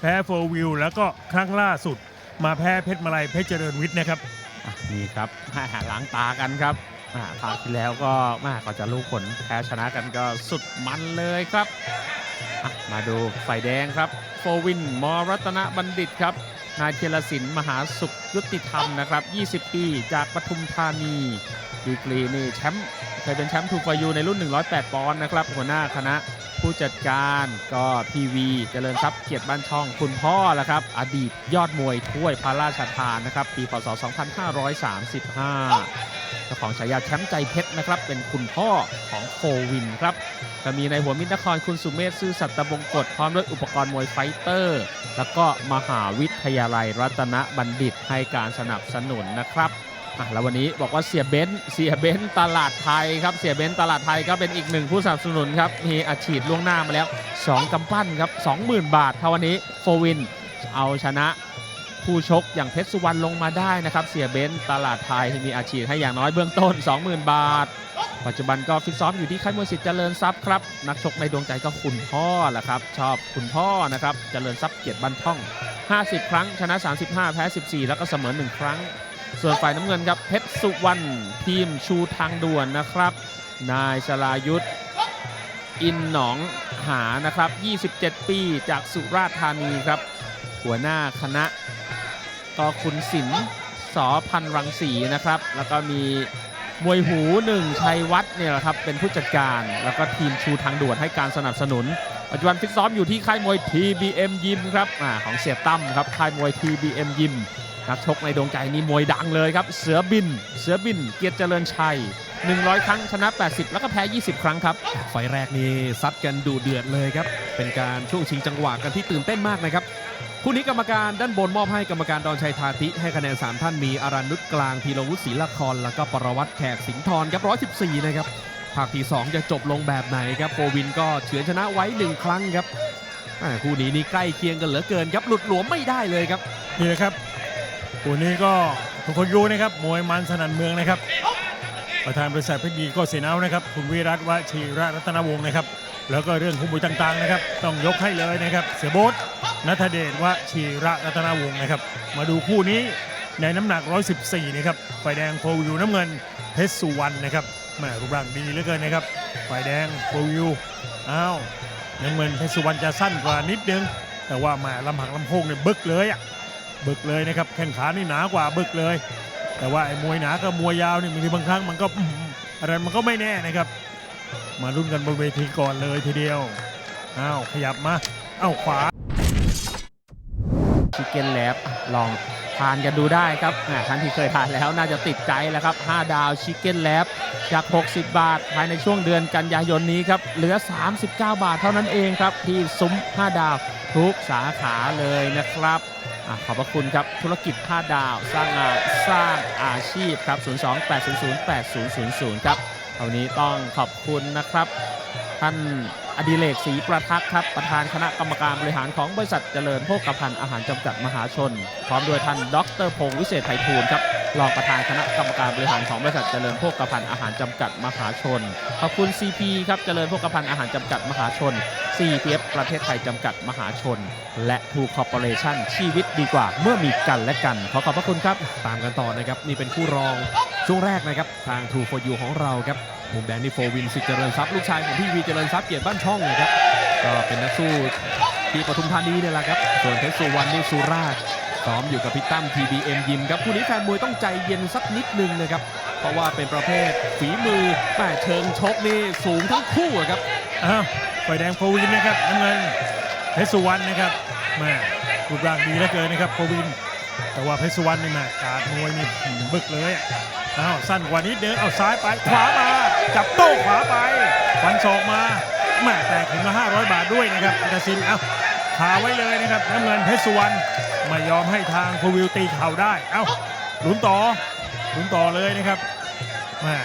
แพ้โฟวิวแล้วก็ครั้งล่าสุด มาแพ้เพชรมาลัยเพชรเจริญวิทย์นะครับนี่ครับหล้างตากันครับคราวที่แล้วก็มาก็จะรู้ผลแพ้ชนะกันก็สุดมันเลยครับ มาดูฝ่ายแดงครับ โฟวินมรัตนบัณฑิตครับนายเทยรศิลป์มหาสุขยุติธรรมนะครับ 20 ปีจากปทุมธานีดีกรีนี่แชมป์เคยเป็นแชมป์ทูฟยูในรุ่น 108 ปอนด์นะครับ หัวหน้าคณะ ผู้จัดการก็พีวีเจริญทรัพย์เกียรติบ้านช่องคุณพ่อละครับ อดีตยอดมวยถ้วยพระราชทานนะครับ ปีพศ 2535เจ้าของฉายาแชมป์ใจเพชรนะครับ เป็นคุณพ่อของโฟวินครับก็มีในหัวมิตรนครคุณสุเมธซื่อสัตย์บงกฎพร้อมด้วยอุปกรณ์มวยไฟเตอร์ แล้วก็มหาวิทยาลัยรัตนบัณฑิตให้การสนับสนุนนะครับ อะแล้ววันนี้บอกว่าเสียเบนซ์เสียเบนซ์ตลาดไทยครับเสียเบนซ์ตลาดไทยก็เป็นอีกหนึ่งผู้สนับสนุนครับมีอาชีพล่วงหน้ามาแล้ว 2กำปั้นครับ 20,000 บาทถ้าวันนี้โฟวินเอาชนะผู้ชกอย่างเพชรสุวรรณลงมาได้นะครับ เสียเบนซ์ตลาดไทยมีอาชีพให้อย่างน้อยเบื้องต้น 20,000 บาท ปัจจุบันก็ฟิตซ้อมอยู่ที่ค่ายมวยสิทธิ์เจริญทรัพย์ครับ นักชกในดวงใจก็คุณพ่อแหละครับ ชอบคุณพ่อนะครับ เจริญทรัพย์เกียรติบันท่อง 50 ครั้ง ชนะ 35 แพ้ 14 แล้วก็เสมอ 1 ครั้ง ส่วนฝ่ายน้ำเงินครับเพชรสุวรรณทีมชูทางด่วนนะครับ นายชลายุทธอินหนองหานะครับ 27 ปีจากสุราษฎร์ธานีครับ หัวหน้าคณะก็คุณศิลป์สอพันรังสีนะครับ แล้วก็มีมวยหูหนึ่งชัยวัฒน์เนี่ยแหละครับเป็นผู้จัดการ แล้วก็ทีมชูทางด่วนให้การสนับสนุน ปัจจุบันฟิตซ้อมอยู่ที่ค่ายมวย TBM ยิมครับอของเสียตั้มครับค่ายมวย TBM ยิม นักชกในดวงใจนี่มวยดังเลยครับ เสือบิน เสือบิน เกียรติเจริญชัย 100 ครั้งชนะ 80 แล้วก็แพ้ 20 ครั้งครับ ไฟล์แรกนี่ซัดกันดูเดือดเลยครับ เป็นการช่วงชิงจังหวะกันที่ตื่นเต้นมากนะครับคู่นี้กรรมการด้านบนมอบให้กรรมการดอนชัยทาติให้คะแนน 3 ท่านมีอารันนุชกลางพีรวุฒิศรีละคร แล้วก็ปรวัตรแขกสิงห์ทรครับ114 นะครับภาคที่ 2 จะจบลงแบบไหนครับโควินก็เฉือนชนะไว้ 1 ครั้งครับอ่าคู่นี้นี่ใกล้เคียงกันเหลือเกินครับหลุดหลวมไม่ได้เลยครับนี่นะครับ คู่นี้ก็ทุกคนรู้นะครับมวยมันสนั่นเมืองนะครับ ประธานบริษัทเพชรดีก็เสนานะครับคุณวิรัตวชีระรัตนวงศ์นะครับ แล้วก็เรื่องคู่มวยต่างๆนะครับ ต้องยกให้เลยนะครับ เสียโบ๊ทนัทเดชวชีระรัตนวงศ์นะครับ มาดูคู่นี้ในน้ำหนัก 114 นะครับฝ่ายแดงโฟวิวน้ำเงินเพชรสุวรรณนะครับแม่รูปร่างดีเหลือเกินนะครับฝ่ายแดงโฟวิวอ้าวน้ำเงินเพชรสุวรรณจะสั้นกว่านิดนึง แต่ว่าแมาลำหักลำโพงเนี่ยบึกเลยอะ บึกเลยนะครับแข้งขานี่หนากว่าบึกเลย แต่ว่าไอ้มวยหนากับมวยยาวนี่บางทีบางครั้งมันก็อะไรมันก็ไม่แน่นะครับ มาลุ้นกันบนเวทีก่อนเลยทีเดียวอ้าวขยับมาอ้าวขวาชิเกนแลบลองทานกันดูได้ครับอ่าท่านที่เคยทานแล้วน่าจะติดใจแล้วครับ 5 ดาวชิคเก้นแลบจาก 60 บาท ภายในช่วงเดือนกันยายนนี้ครับ เหลือ 39 บาทเท่านั้นเองครับ ที่ซุ้ม 5 ดาวทุกสาขาเลยนะครับ อะขอบพระคุณครับ ธุรกิจ5ดาว สร้างงานสร้างอาชีพครับ 028008000 ครับวันนี้ต้องขอบคุณนะครับ ท่านอดิเลกศรีประทักษ์ครับ ประธานคณะกรรมการบริหารของบริษัทเจริญโภคภัณฑ์อาหารจำกัดมหาชน พร้อมด้วยท่านดรพงศ์วิเศษไพฑูรย์ครับรองประธานคณะกรรมการบริหารของบริษัทเจริญโภคภัณฑ์อาหารจำกัดมหาชน ขอบคุณ CP ครับเจริญโภคภัณฑ์อาหารจำกัดมหาชน CPF ประเทศไทยจำกัดมหาชน และทูคอร์ปอเรชั่นชีวิตดีกว่าเมื่อมีกันและกัน ขอขอบพระคุณครับ ตามกันต่อนะครับ นี่เป็นคู่รองช่วงแรกนะครับ ทาง True for You ของเราครับมุมแดงนี่โฟวินสิทธิ์เจริญทรัพย์ลูกชายของพี่วีเจริญทรัพย์เกียรติบ้านช่องนะครับก็เป็นนักสู้ที่ปทุมธานีเนี่ยแหละครับ ส่วนเพชรสุวรรณนี่สุราษฎร์ซ้อมอยู่กับพี่ตั้ม TBM ยิมครับคู่นี้แฟนมวยต้องใจเย็นสักนิดนึงนะครับ เพราะว่าเป็นประเภทฝีมือแม่เชิงชกนี่สูงทั้งคู่อะครับอ้าว ฝ่ายแดงโฟวินนะครับน้ำเงินเพชรสุวรรณนะครับแม่รูปร่างดีเหลือเกินนะครับโฟวิน แต่ว่าเพชรสุวรรณนี่แม่การมวยนี่บึกเลยอะอ้าวสั้นกว่านิดนึงเอาซ้ายไปขวามา จับโต้ขวาไปฟันศอกมาแม่แต่ถึงละ500 บาทด้วยนะครับอัตสินเอ้าขาไว้เลยนะครับน้ำเงินเพชรสุวรรณไม่ยอมให้ทางโฟวิลตีเข่าได้เอ้าลุ้นต่อลุ้นต่อเลยนะครับแม่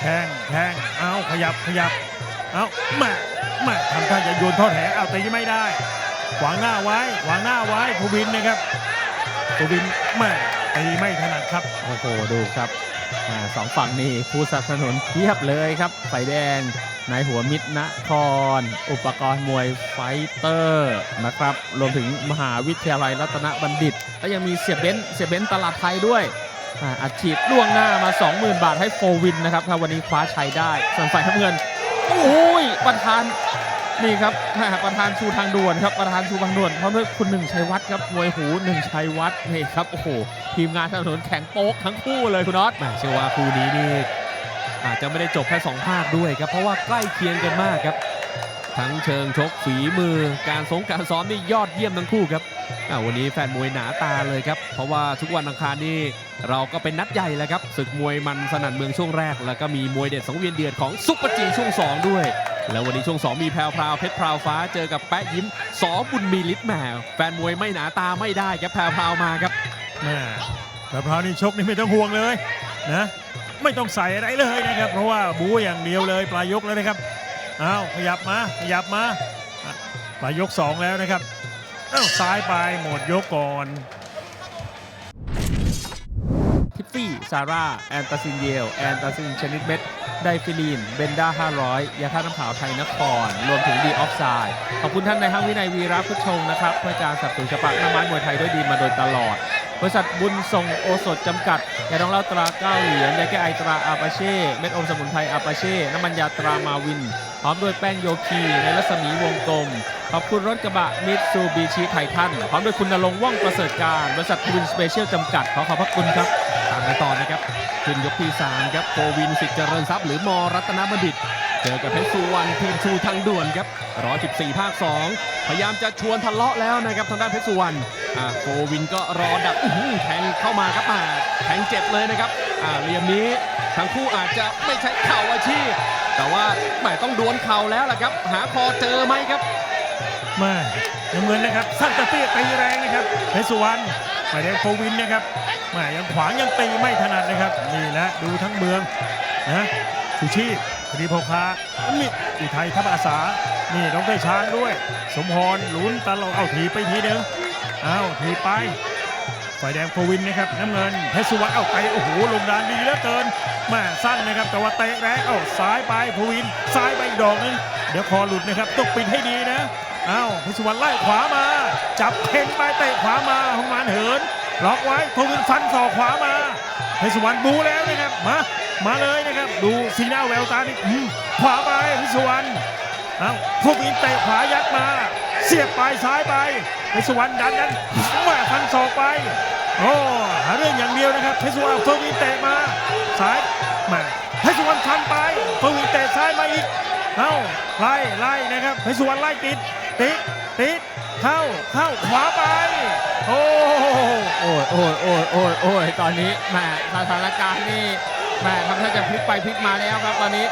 แทงแทงเอาขยับขยับเอาแม่ แม่ทำท่าจะโยนทอดแหเอาตีไม่ได้ ขวางหน้าไว้ ขวางหน้าไว้ภูวินนะครับภูวินแม่ตีไม่ถนัดครับ โอ้โห ดูครับอสองฝั่งนี่ผู้สนับสนุนเพียบเลยครับฝ่แดงนายหัวมิตรนคร อุปกรณ์มวยไฟเตอร์นะครับ รวมถึงมหาวิทยาลัยรัตนบัณฑิต และยังมีเสียเบ้นเสียเบ้นตลาดไทยด้วยอัดฉีดล่วงหน้ามา 20,000 บาทให้โฟวินนะครับ ถ้าวันนี้คว้าชัยได้ ส่วนฝ่ายน้ำเงิน โอ้ยประธานนี่ครับประธานชูทางด่วนครับประธานชูทางด่วนพร้อมด้วยคุณหนึ่งชัยวัฒน์ครับมวยหูหนึ่งชัยวัฒน์นี่ครับโอ้โหทีมงานถนนแข็งโป๊กทั้งคู่เลยคุณน็อตแหมเชื่อว่าคู่นี้นี่อาจจะไม่ได้จบแค่สองภาคด้วยครับเพราะว่าใกล้เคียงกันมากครับ ทั้งเชิงชกฝีมือ การสงการซ้อมนี่ยอดเยี่ยมทั้งคู่ครับวันนี้แฟนมวยหนาตาเลยครับเพราะว่าทุกวันอังคารนี่ เราก็เป็นนัดใหญ่แล้วครับศึกมวยมันสนั่นเมืองช่วงแรก แล้วก็มีมวยเด็ดสังเวียนเดือดของซุปเปอร์จีช่วงสองด้วย แล้ววันนี้ช่วง 2 มีแพรวพราวเพชรพราวฟ้าเจอกับแปะยิ้มสอบุญมีฤทธิ์แหมแฟนมวยไม่หนาตาไม่ได้ครับแพรวพราวมาครับแม่กระเพรานี่ชกนี่ไม่ต้องห่วงเลยนะไม่ต้องใส่อะไรเลยนะครับ เพราะว่าบูอย่างเดียวเลยปลายยกแล้วนะครับอ้าวขยับมาขยับมาปลายยกสองแล้วนะครับอ้าวซ้ายไปหมดยกก่อน ฟี่ซาร่า แอนตาซินเยล แอนตาซินชนิดเม็ด ไดฟิลีน เบนด้า 500 ยาท่าน้ำขาวไทยนคร รวมถึงดีออฟไซด์ขอบคุณท่านในายห้างวินัยวีระพุทธชงนะครับเพื่อการสับสนุนสปาน้ำมันมวยไทยด้วยดีมาโดยตลอด บริษัทบุญส่งโอสถจำกัดยาดองเหล้าตราเก้าเหรียญยาแก้ไอตราอาปาเช่ เม็ดอมสมุนไพรอาปาเช่ น้ำมันยาตรามาวิน พร้อมด้วยแป้งโยคีในรัศมีวงกลมขอบคุณรถกระบะมิตซูบิชิไททันพร้อมด้วยคุณนรงค์ว่องประเสริฐการ บริษัททวินสเปเชียลจำกัด ขอขอบพระคุณครับ กันต่อนะครับขึ้นยกที่3ครับโควินสิทธิ์เจริญทรัพย์หรือมรัตนบัณฑิต เจอกับเพชรสุวรรณทีมชูทางด่วนครับ114 ภาค 2 พยายามจะชวนทะเลาะแล้วนะครับทางด้านเพชรสุวรรณอ่าโควินก็รอดักแทงเข้ามาครับมาแทงเจ็บเลยนะครับอ่าเหลี่ยมนี้ทั้งคู่อาจจะไม่ใช่เข่าอาชีพ แต่ว่าแหมต้องดวลเข่าแล้วล่ะครับ หาคอเจอไหมครับมาน้ำเงินนะครับสั้นตะเตี้ยตีแรงนะครับเพชรสุวรรณ ไปแดงโควินนะครับแมายังขวางยังตีไม่ถนัดนะครับนี่แหละดูทั้งเมืองนะชูชีพคดีพคานี่อุทัยทัพอาสา นี่น้องได้ช้างด้วย สมพรลุ้นตลอดเอาทีไปทีหนึ่งเอาทีไปฝ่ายแดงโควินนะครับน้ำเงินเพชรสุวรรณเอาไปโอ้โหลงดานดีเหลือเกินแมาสั้นนะครับ แต่ว่าเตะแรงเอาซ้ายไปโควินซ้ายไปอีกดอกหนึงเดี๋ยวคอหลุดนะครับต้องปิดให้ดีนะ อ้าวพชรสุวรรณไล่ขวามา จับเข่งไปเตะขวามาหงมานเหินล็อกไว้โควินฟันศอกขวามาเพชรสุวรรณบูแล้วนะครับมามาเลยนะครับ ดูสีหน้าแววตานี่ขวาไปเพชรสุวรรณอ้าวโควินเตะขวายัดมา เสียบไปซ้ายไปเพชรสุวรรณดันนั้นมาฟันศอกไปโอ้หาเรื่องอย่างเดียวนะครับเพชรสุวรรณโควินเตะมาซ้ายมาเพชรสุวรรณฟันไปโควินเตะซ้ายมาอีกเข้าไล่ไล่นะครับเพชรสุวรรณไล่ติด ติดติดเข้าเข้าขวาไป โอ้โอ้ยโอ้ยโอ้ยโอ้ยโอ้ยตอนนี้แหมสถานการณ์นี่แหมทำท่าจะพลิกไปพลิกมาแล้วครับตอนนี้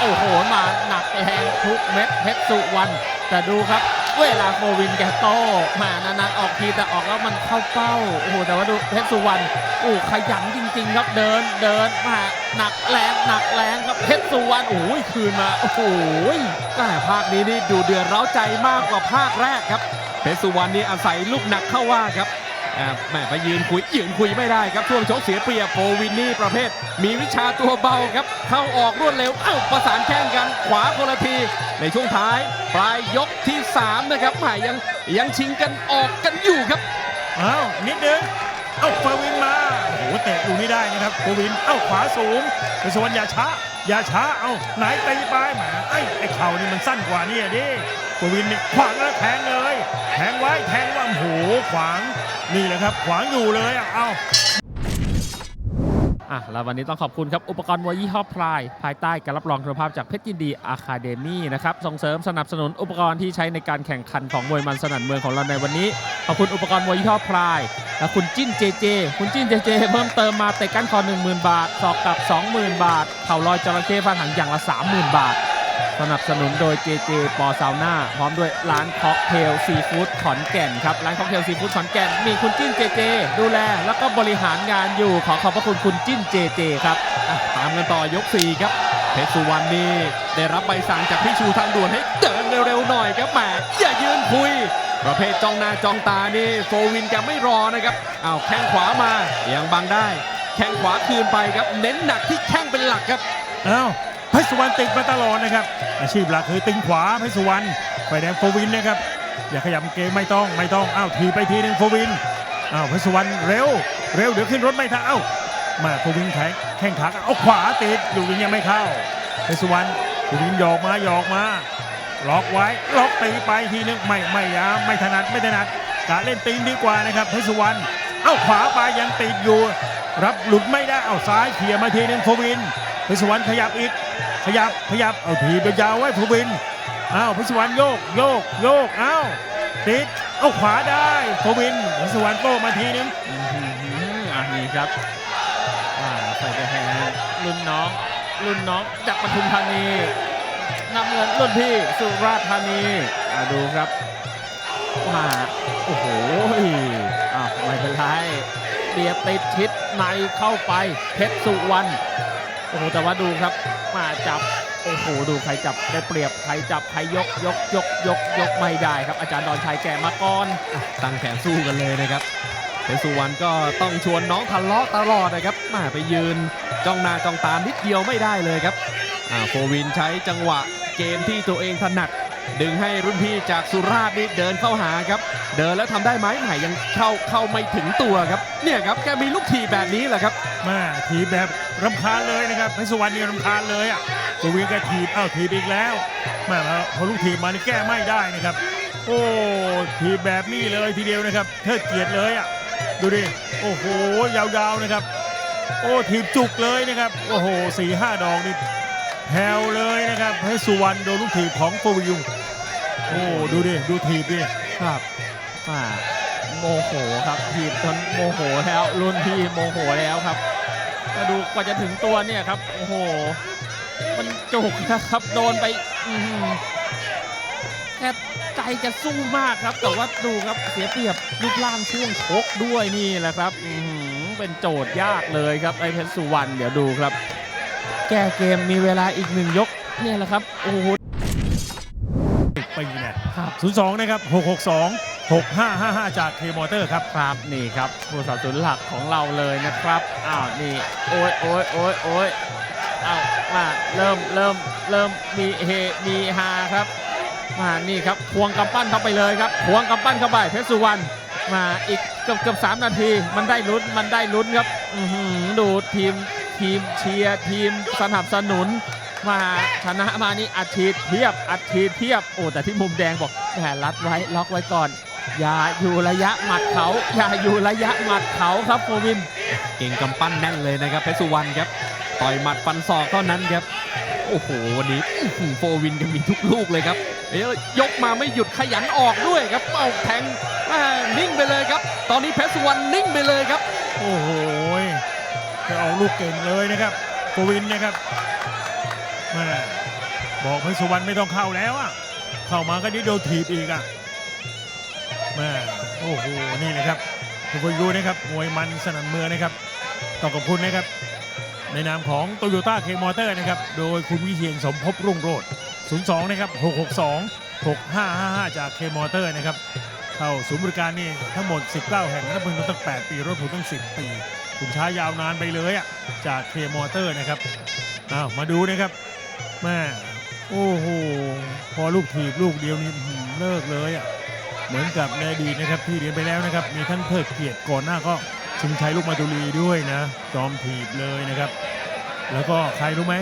โอ้โหมาหนักแทงทุกเม็ดเพชรสุวรรณแต่ดูครับ เวลาโควินแกโต้มานานๆออกทีแต่ออกแล้วมันเข้าเป้าโอ้โหแต่ว่าดูเพชรสุวรรณโอ้ขยันจริง ๆ ครับเดินเดินมาหนักแรงหนักแรงครับเพชรสุวรรณโอ้ยคืนมาโอ้โหแต่ภาคนี้นี่ดูเดือดร้าใจมากกว่าภาคแรกครับเพชรสุวรรณนี่อาศัยลูกหนักเข้าว่าครับ แม่ไปยืนคุยยืนคุยไม่ได้ครับช่วงชกเสียเปรียบโฟวินนี่ประเภท มีวิชาตัวเบาครับ เข้าออกรวดเร็ว เอ้าประสานแข้งกันขวาคนละที ในช่วงท้าย ปลายยกที่ 3 นะครับหม่ยังยังชิงกันออกกันอยู่ครับเอ้านิดนึงเอ้าเฟอร์วินมาโอ้โหเตะดูนี่ได้นะครับโควินเอ้าขวาสูงเพชรสุวรรณยาช้า อย่าช้าเอาไหนตีไปแหมไอ้ไอ้เข่านี่มันสั้นกว่านี่อะดิกวินนี่ขวางแล้วแทงเลย แทงไว้แทงว่าโอ้โหขวางนี่แหละครับ ขวางอยู่เลยอะเอา อะแล้ววันนี้ต้องขอบคุณครับ อุปกรณ์มวยยี่ห้อพลาย ภายใต้การรับรองคุณภาพจากเพชรยินดีอะคาเดมี่นะครับ ส่งเสริมสนับสนุนอุปกรณ์ที่ใช้ในการแข่งขันของมวยมันสนั่นเมืองของเราในวันนี้ ขอบคุณอุปกรณ์มวยยี่ห้อพลาย และคุณจิ้นเจเจ คุณจิ้นเจเจ เพิ่มเติมมาเตะก้านคอ 10,000 บาท สอกกับ 20,000 บาท เข่าลอยจระเข้ฟันหังอย่างละ 30,000 บาท สนับสนุนโดย JJ ปอซาวน่าพร้อมด้วยร้านค็อกเทลซีฟู้ดขอนแก่นครับ ร้านค็อกเทลซีฟู้ดขอนแก่น มีคุณจิ้น JJ ดูแล แล้วก็บริหารงานอยู่ขอขอบพระคุณคุณจิ้น JJ ครับอะตามกันต่อยก 4 ครับ เพชรสุวรรณนี่ได้รับใบสั่งจากพี่ชูทางด่วนให้เดินเร็วๆหน่อยครับแหมอย่ายืนคุย ประเภทจ้องหน้าจ้องตานี่โฟวินแกไม่รอนะครับอ้าวแข้งขวามายังบังได้ แข้งขวาคืนไปครับ เน้นหนักที่แข้งเป็นหลักครับอ้าเพชร สุวรรณติดมาตลอดนะครับ อาชีพหลักคือติงขวาเพชรสุวรรณไฟแดงโฟวินนะครับอย่าขยับเกมไม่ต้องไม่ต้องอ้าวทีไปทีหนึ่งโฟวินอ้าวเพชรสุวรรณเร็ว เร็วเดี๋ยวขึ้นรถไม่ทันเอ้ามาโฟวินแข็งแข้งขาเอาขวาติดอยู่ยังไม่เข้าเพชรสุวรรณโฟวินหยอกมาหยอกมาล็อกไว้ล็อกตีไปทีนึงไม่ไม่ยาไม่ถนัดไม่ถนัดกะเล่นตีนดีกว่านะครับเพชรสุวรรณเอ้าขวาไปยังติดอยู่ รับหลุดไม่ได้เอาซ้ายเขี่ยมาทีนึงโฟวิน เพชรสวรรณขยับอีก ขยับขยับเอาทีไปยาวไว้โฟวินอ้าวเพชรสวรรณโยกโยกโยกอ้าวติดเอาขวาได้โฟวินเพชรสวรรณโต้มาทีนึงอื้อหืออะนี่ครับอ่าใส่ไปแหงรุ่นน้อง รุ่นน้องจากปทุมธานีนำเงินรุ่นพี่สุราษฎร์ธานีอ่าดูครับมาโอ้โหอ้าวไม่เป็นไรเบียดติดชิดในเข้าไปเพชรสุวรรณ โอ้โหแต่ว่าดูครับมาจับโอ้โหดูใครจับได้เปรียบใครจับใครยกยกยกยกยกไม่ได้ครับ อาจารย์ดอนชัยแก่มาก่อนตั้งแขนสู้กันเลยนะครับเพชรสุวรรณก็ต้องชวนน้องทะเลาะตลอดนะครับมาไปยืนจ้องหน้าจ้องตานิดเดียวไม่ได้เลยครับอ่าโฟวินใช้จังหวะเกมที่ตัวเองถนัด ดึงให้รุ่นพี่จากสุราษฎร์นี่เดินเข้าหาครับ เดินแล้วทำได้ไหมไหนยังเข้าเข้าไม่ถึงตัวครับ เนี่ยครับแกมีลูกทีแบบนี้แหละครับมาทีแบบรำคาญเลยนะครับเพชรสุวรรณนี่รำคาญเลยอะโฟวินก็ทีบเอ้าทีบอีกแล้วแมาพอลูกทีบมานี่แก้ไม่ได้นะครับ โอ้ทีบแบบนี้เลยทีเดียวนะครับเทิดเกียรติเลยอะดูดิโอ้โหยาวๆนะครับ โอ้ทีบจุกเลยนะครับ โอ้โหสี่ห้าดอกนี่ แผ่วเลยนะครับเพชรสุวรรณโดนลูกทีบของโฟวิวโอ้ดูดิดูทีบดิครับอ่าโมโหครับทีมจนโมโหแล้วรุ่นพี่โมโหแล้วครับมาดูกว่าจะถึงตัวเนี่ยครับโอ้โห มันจุกนะครับโดนไปแค่ใจจะสู้มากครับ แต่ว่าดูครับเสียเปรียบรูปร่างช่วงชกด้วยนี่แหละครับอืเป็นโจทย์ยากเลยครับไอเพชรสุวรรณเดี๋ยวดูครับ แก้เกมมีเวลาอีกหนึ่งยกเนี่ยแหละครับโอ้โหปีเนี่ยครับ02นะครับ662 6555จากเคมอเตอร์ครับครับนี่ครับผู้สนับสนุนหลักของเราเลยนะครับอ้าวนี่โอ้ยโอ้ยโอ้ยโอ้ยอ้าวมาเริ่มเริ่มเริ่มมีเฮมีฮาครับมานี่ครับควงกำปั้นเข้าไปเลยครับควงกำปั้นเข้าไปเพชรสุวรรณมาอีกเกือบเกือบสามนาที มันได้ลุ้นมันได้ลุ้นครับอื้อหือดูทีม ทีมเชียร์ทีมสนับสนุนมาชนะมานี่อัดฉีดเพียบอัดฉีดเพียบโอ้แต่ที่มุมแดงบอกแหมรัดไว้ล็อกไว้ก่อน อย่าอยู่ระยะหมัดเขาอย่าอยู่ระยะหมัดเขาครับโควิน เก่งกำปั้นแน่นเลยนะครับเพชรสุวรรณครับต่อยหมัดฟันศอกเท่านั้นครับโอ้โหวันนี้โฟวินก็มีทุกลูกเลยครับเอ้ยยกมาไม่หยุดขยันออกด้วยครับเป้าแทงนิ่งไปเลยครับ ตอนนี้เพชรสุวรรณนิ่งไปเลยครับ โอ้โห จะออกลูกเก่งเลยนะครับกวินนะครับแม่บอกเพชรสุวรรณไม่ต้องเข้าแล้วอะเข้ามาก็นี่โดนถีบอีกอะแม่โอ้โหนี่นะครับทุกคนดูนะครับมวยมันสนั่นเมืองนะครับต้องขอบคุณนะครับ ในนามของโตโยต้าเคมอเตอร์นะครับโดยคุณวิเชียนสมภพรุ่งโรจน์02 นะครับ 662 6555 จากเคมอเตอร์นะครับเข้าศูนย์บริการนี่ทั้งหมด 19 แห่งนับเป็นตั้ง 8 ปีรถผมตั้ง 10 ปี คุณช้ายาวนานไปเลยอะจากเคมอเตอร์นะครับอ้าวมาดูนะครับแม่โอ้โหพอลูกถีบลูกเดียวนี่อื้อหือเลิกเลยอะเหมือนกับในอดีตนะครับที่เรียนไปแล้วนะครับ มีท่านเทิดเกียรติก่อนหน้าก็ชิงชัยลูกมาตุลีด้วยนะ จอมถีบเลยนะครับ แล้วก็ใครรู้ไหม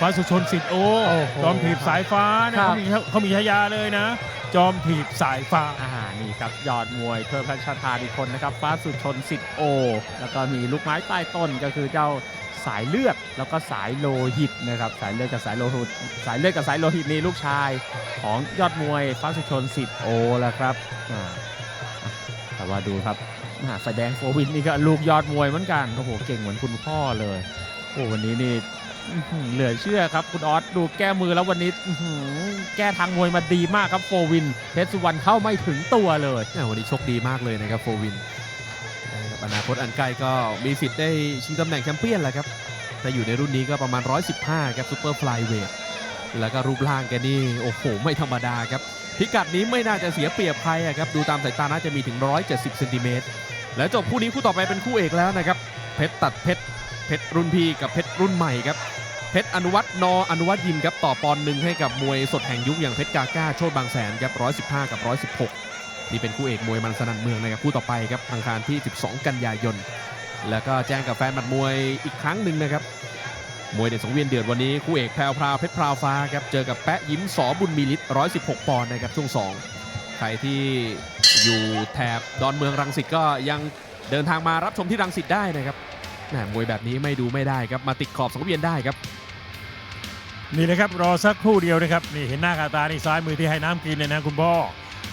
ฟ้าสุชนสิทธิ์โอโอ้โหจอมถีบสายฟ้านะเขามีเขามีฉายาเลยนะ จอมถีบสายฟ้าอ่า นี่ครับยอดมวยเพิ่มพัชทานอีกคนนะครับ ฟ้าสุชนสิทธิโอ แล้วก็มีลูกไม้ใต้ต้นก็คือเจ้าสายเลือดแล้วก็สายโลหิตนะครับสายเลือดกับสายโลหิตสายเลือดกับสายโลหิตนี่ลูกชายของยอดมวยฟ้าสุชนสิทธิโอแล้วครับอ่าแต่ว่าดูครับอ่าแสดงโฟวินนี่ก็ลูกยอดมวยเหมือนกันโอ้โหเก่งเหมือนคุณพ่อเลยโอ้วันนี้นี่ เหลือเชื่อครับคุณออสดูแก้มือแล้ววันนี้แก้ทางมวยมาดีมากครับโฟวินเพชรสุวรรณเข้าไม่ถึงตัวเลยวันนี้โชคดีมากเลยนะครับโฟวินนะครับอนาคตอันใกล้ก็มีสิทธิ์ได้ชิงตำแหน่งแชมเปี้ยนแหละครับแต่อยู่ในรุ่นนี้ก็ประมาณ 115ครับซูเปอร์ฟลายเวทแล้วก็รูปร่างแกนี่โอ้โห ไม่ธรรมดาครับ พิกัดนี้ไม่น่าจะเสียเปรียบใครครับ ดูตามสายตาน่าจะมีถึง 170เซนติเมตรแล้วจบคู่นี้คู่ต่อไปเป็นคู่เอกแล้วนะครับ เพชรตัดเพชรเพชรรุ่นพี่กับเพชรรุ่นใหม่ครับ เพชรอนุวัฒน์นออนุวัฒน์ยิมครับต่อปอนหนึ่งให้กับมวยสดแห่งยุคอย่างเพชรกาก้าโชตบางแสนครับ115 กับ 116 นี่เป็นคู่เอกมวยมันสนั่นเมืองนะครับคู่ต่อไปครับอังคารที่ 12 กันยายน แล้วก็แจ้งกับแฟนมัดมวยอีกครั้งหนึ่งนะครับมวยเด็ดสังเวียนเดือดวันนี้คู่เอกแพรวพราวเพชรพราวฟ้าครับเจอกับแปะยิ้มสอบุญมีฤทธิ์116 ปอนด์นะครับช่วง 2 ใครที่อยู่แถบดอนเมืองรังสิตก็ยังเดินทางมารับชมที่รังสิตได้นะครับ แหมมวยแบบนี้ไม่ดูไม่ได้ครับ มาติดขอบสังเวียนได้ครับ นี่นะครับรอสักครู่เดียวนะครับนี่เห็นหน้ากาตานี่ซ้ายมือที่ให้น้ำกินเลยนะคุณพ่อ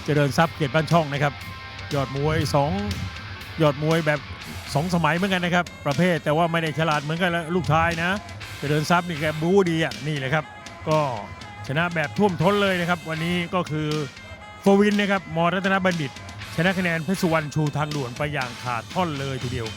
เจริญทรัพย์เกียรติบ้านช่องนะครับยอดมวยสองยอดมวยแบบสองสมัยเหมือนกันนะครับ ประเภทแต่ว่าไม่ได้ฉลาดเหมือนกันแล้วลูกชายนะ เจริญทรัพย์นี่แกบู๊ดีอะนี่แหละครับ ก็ชนะแบบท่วมท้นเลยนะครับ วันนี้ก็คือโฟวินนะครับมรัตนบัณฑิต ชนะคะแนนเพชรสุวรรณชูทางด่วนไปอย่างขาดท่อนเลยทีเดียว